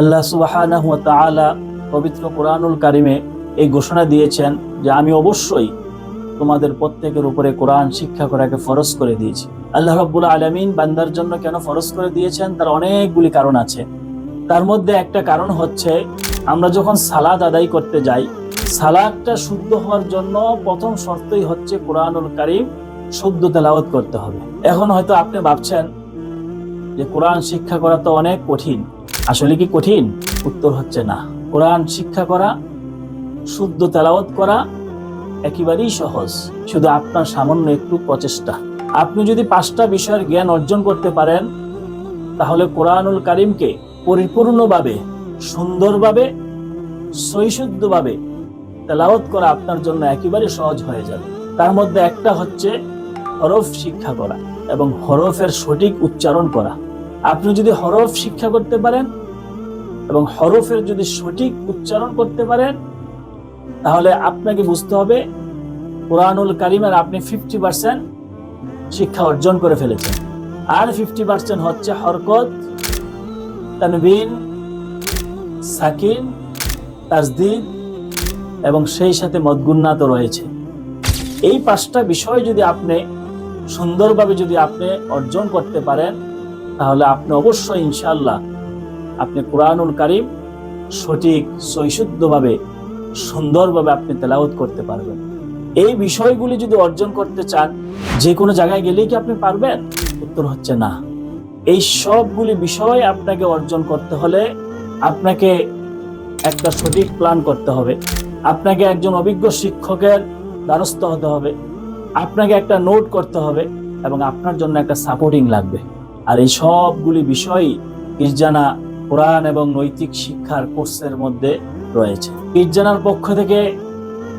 আল্লাহ ওয়া পবিত্র কোরআনুল কারিমে এই ঘোষণা দিয়েছেন যে আমি অবশ্যই তোমাদের প্রত্যেকের উপরে কোরআন শিক্ষা করাকে ফরজ করে দিয়েছি। আল্লাহ রাব্বুল আলামিন বান্দার জন্য কেন ফরজ করে দিয়েছেন? তার অনেকগুলি কারণ আছে। তার মধ্যে একটা কারণ হচ্ছে, আমরা যখন সালাদ আদায় করতে যাই সালাদটা শুদ্ধ হওয়ার জন্য প্রথম শর্তই হচ্ছে কোরআনুল কারিম শুদ্ধ তেলাওয়াত করতে হবে। এখন হয়তো আপনি ভাবছেন যে কোরআন শিক্ষা করা তো অনেক কঠিন। আসলে কি কঠিন? উত্তর হচ্ছে না। কোরআন শিক্ষা করা, শুদ্ধ তেলাওয়াত করা একেবারেই সহজ। শুধু আপনার সামান্য একটু প্রচেষ্টা। আপনি যদি পাঁচটা বিষয়ের জ্ঞান অর্জন করতে পারেন, তাহলে কোরআনুল কারিমকে পরিপূর্ণভাবে, সুন্দরভাবে সৈশুদ্ধভাবে তেলাওয়াত করা আপনার জন্য একেবারে সহজ হয়ে যাবে। তার মধ্যে একটা হচ্ছে হরফ শিক্ষা করা এবং হরফের সঠিক উচ্চারণ করা। আপনি যদি হরফ শিক্ষা করতে পারেন এবং হরফের যদি সঠিক উচ্চারণ করতে পারেন, তাহলে আপনাকে বুঝতে হবে কোরআনুল কারিমের আপনি ফিফটি পার্সেন্ট শিক্ষা অর্জন করে ফেলেছেন। আর ফিফটি পার্সেন্ট হচ্ছে হরকত, তানবিন, সাকিন, তাজদিদ এবং সেই সাথে মদগুন্না তো রয়েছে। এই পাঁচটা বিষয় যদি আপনি সুন্দরভাবে যদি আপনি অর্জন করতে পারেন, তাহলে আপনি অবশ্যই ইনশাল্লাহ আপনি কোরআনুল কারিম সঠিক, সৈশুদ্ধভাবে, সুন্দরভাবে আপনি তেলাওত করতে পারবেন। এই বিষয়গুলি যদি অর্জন করতে চান, যে কোনো জায়গায় গেলেই কি আপনি পারবেন? উত্তর হচ্ছে না। এই সবগুলি বিষয় আপনাকে অর্জন করতে হলে আপনাকে একটা সঠিক প্ল্যান করতে হবে। আপনাকে একজন অভিজ্ঞ শিক্ষকের দ্বারস্থ হতে হবে। আপনাকে একটা নোট করতে হবে এবং আপনার জন্য একটা সাপোর্টিং লাগবে। আর এই সবগুলি বিষয়ই ইরজানা কোরআন এবং নৈতিক শিক্ষার কোর্সের মধ্যে রয়েছে। পিজ্জানার পক্ষ থেকে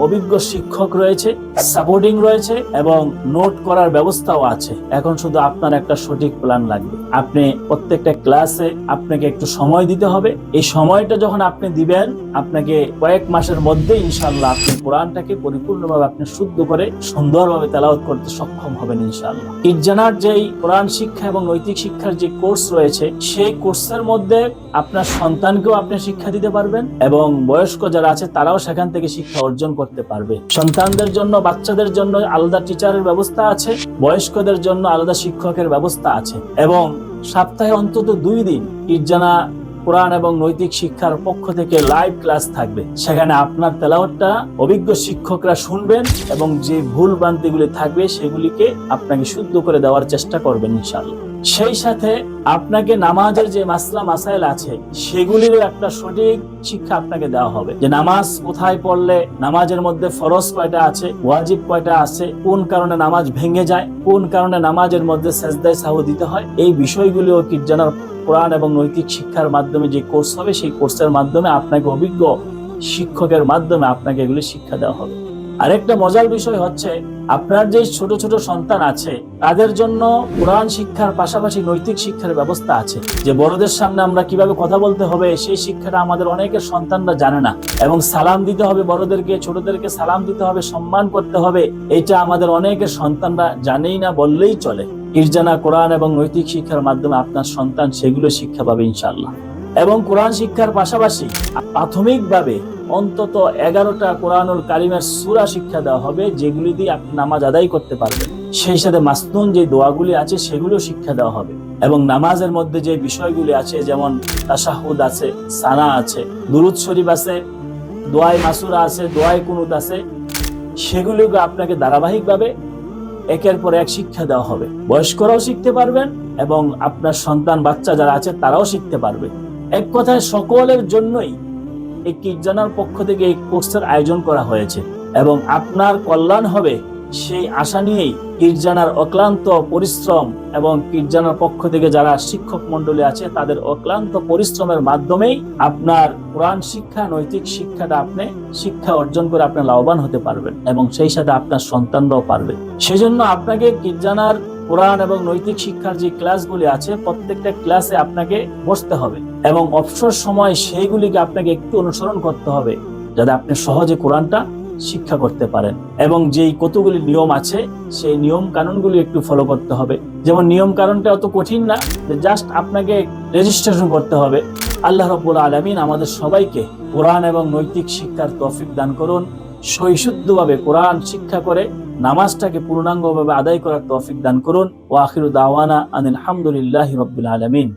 অভিজ্ঞ শিক্ষক রয়েছে সাপোর্টিং রয়েছে এবং নোট করার ব্যবস্থাও আছে। এখন শুধু আপনার একটা সঠিক প্ল্যান লাগবে। আপনি প্রত্যেকটা ক্লাসে আপনাকে একটু সময় দিতে হবে। এই সময়টা যখন আপনি দিবেন, আপনাকে কয়েক মাসের মধ্যে ইনশাল্লাহ আপনি কোরআনটাকে পরিপূর্ণভাবে আপনি শুদ্ধ করে সুন্দরভাবে তেলাওয়াত করতে সক্ষম হবেন ইনশাল্লাহ ইজানার যেই কোরআন শিক্ষা এবং নৈতিক শিক্ষার যে কোর্স রয়েছে, সেই কোর্সের মধ্যে আপনার সন্তানকেও আপনি শিক্ষা দিতে পারবেন এবং বয়স্ক যারা আছে, তারাও সেখান থেকে শিক্ষা অর্জন করতে পারবে। সন্তানদের জন্য, বাচ্চাদের জন্য আলাদা টিচারের ব্যবস্থা আছে, বয়স্কদের জন্য আলাদা শিক্ষকের ব্যবস্থা আছে এবং সপ্তাহে অন্তত দুই দিন ইজানা কোরআন এবং নৈতিক শিক্ষার পক্ষ থেকে লাইভ ক্লাস থাকবে। সেখানে আপনার তেলাওয়াতটা অভিজ্ঞ শিক্ষকরা শুনবেন এবং যে ভুল ভ্রান্তিগুলি থাকবে সেগুলিকে আপনাকে শুদ্ধ করে দেওয়ার চেষ্টা করবেন ইনশাআল্লাহ। সেই সাথে আপনাকে নামাজের যে মাসলা, মাসাইল আছে, সেগুলিরও একটা সঠিক শিক্ষা আপনাকে দেওয়া হবে। যে নামাজ কোথায় পড়লে নামাজের মধ্যে ফরজ কয়টা আছে, ওয়াজিব কয়টা আছে, কোন কারণে নামাজ ভেঙে যায়, কোন কারণে নামাজের মধ্যে সেজদায় সাহু দিতে হয়, এই বিষয়গুলিও কি জানার কোরআন এবং নৈতিক শিক্ষার মাধ্যমে যে কোর্স হবে, সেই কোর্সের মাধ্যমে আপনাকে অভিজ্ঞ শিক্ষকের মাধ্যমে আপনাকে এগুলি শিক্ষা দেওয়া হবে। আরেকটা মজার বিষয় হচ্ছে, আপনার যে ছোট ছোট সন্তান আছে, তাদের জন্য কোরআন শিক্ষার পাশাপাশি নৈতিক শিক্ষার ব্যবস্থা আছে। যে বড়দের সামনে আমরা কীভাবে কথা বলতে হবে, সেই শিক্ষাটা আমাদের অনেকের সন্তানরা জানে না। এবং সালাম দিতে হবে বড়দেরকে, ছোটদেরকে সালাম দিতে হবে, সম্মান করতে হবে, এটা আমাদের অনেকের সন্তানরা জানেই না, বললেই চলে। ইরজানা কোরআন এবং নৈতিক শিক্ষার মাধ্যমে আপনার সন্তান সেগুলো শিক্ষা পাবে ইনশাল্লাহ এবং কোরআন শিক্ষার পাশাপাশি প্রাথমিকভাবে অন্তত এগারোটা কোরআনুল কারিমের সুরা শিক্ষা দেওয়া হবে, যেগুলি দিয়ে আপনি নামাজ আদায় করতে পারবেন। সেই সাথে মাসনুন যে দোয়াগুলি আছে, সেগুলো শিক্ষা দেওয়া হবে। এবং নামাজের মধ্যে যে বিষয়গুলি আছে, যেমন তাশাহুদ আছে, সানা আছে, দুরুদ শরীফ আছে দোয়াই মাসুরা আছে দোয়াই কুনুত আছে, সেগুলিকে আপনাকে ধারাবাহিকভাবে একের পর এক শিক্ষা দেওয়া হবে। বয়স্করাও শিখতে পারবেন এবং আপনার সন্তান, বাচ্চা যারা আছে, তারাও শিখতে পারবে। এক কথায় সকলের জন্যই এই কিটজানার পক্ষ থেকে এই কোর্সের আয়োজন করা হয়েছে এবং আপনার কল্যাণ হবে সেই আশা নিয়েই কিরজানার অক্লান্ত পরিশ্রম এবং কিরজানার পক্ষ থেকে যারা শিক্ষক মন্ডলী আছে, তাদের অক্লান্ত পরিশ্রমের মাধ্যমেই আপনার কোরআন শিক্ষা, নৈতিক শিক্ষাটা আপনি শিক্ষা অর্জন করে আপনি লাভবান হতে পারবেন এবং সেই সাথে আপনার সন্তানরাও পারবে। সেজন্য আপনাকে কিরজানার কোরআন এবং নৈতিক শিক্ষার যে ক্লাসগুলি আছে, প্রত্যেকটা ক্লাসে আপনাকে বসতে হবে। এবং অবসর সময় সেইগুলিকে আপনাকে একটু অনুসরণ করতে হবে, যাতে আপনি সহজে কোরআনটা শিক্ষা করতে পারেন। এবং যেই কতগুলি নিয়ম আছে, সেই নিয়ম কানুনগুলি একটু ফলো করতে হবে। যেমন নিয়ম কানুনটা অত কঠিন না, যে জাস্ট আপনাকে রেজিস্ট্রেশন করতে হবে। আল্লাহ রব্বুল আলমিন আমাদের সবাইকে কোরআন এবং নৈতিক শিক্ষার তফিক দান করুন, সহিশুদ্ধভাবে কোরআন শিক্ষা করে, নামাজটাকে পূর্ণাঙ্গভাবে আদায় করার তফিক দান করুন। ও আখিরু দাওয়ানা আনিল হামদুলিল্লাহ রব্বুল আলমিন।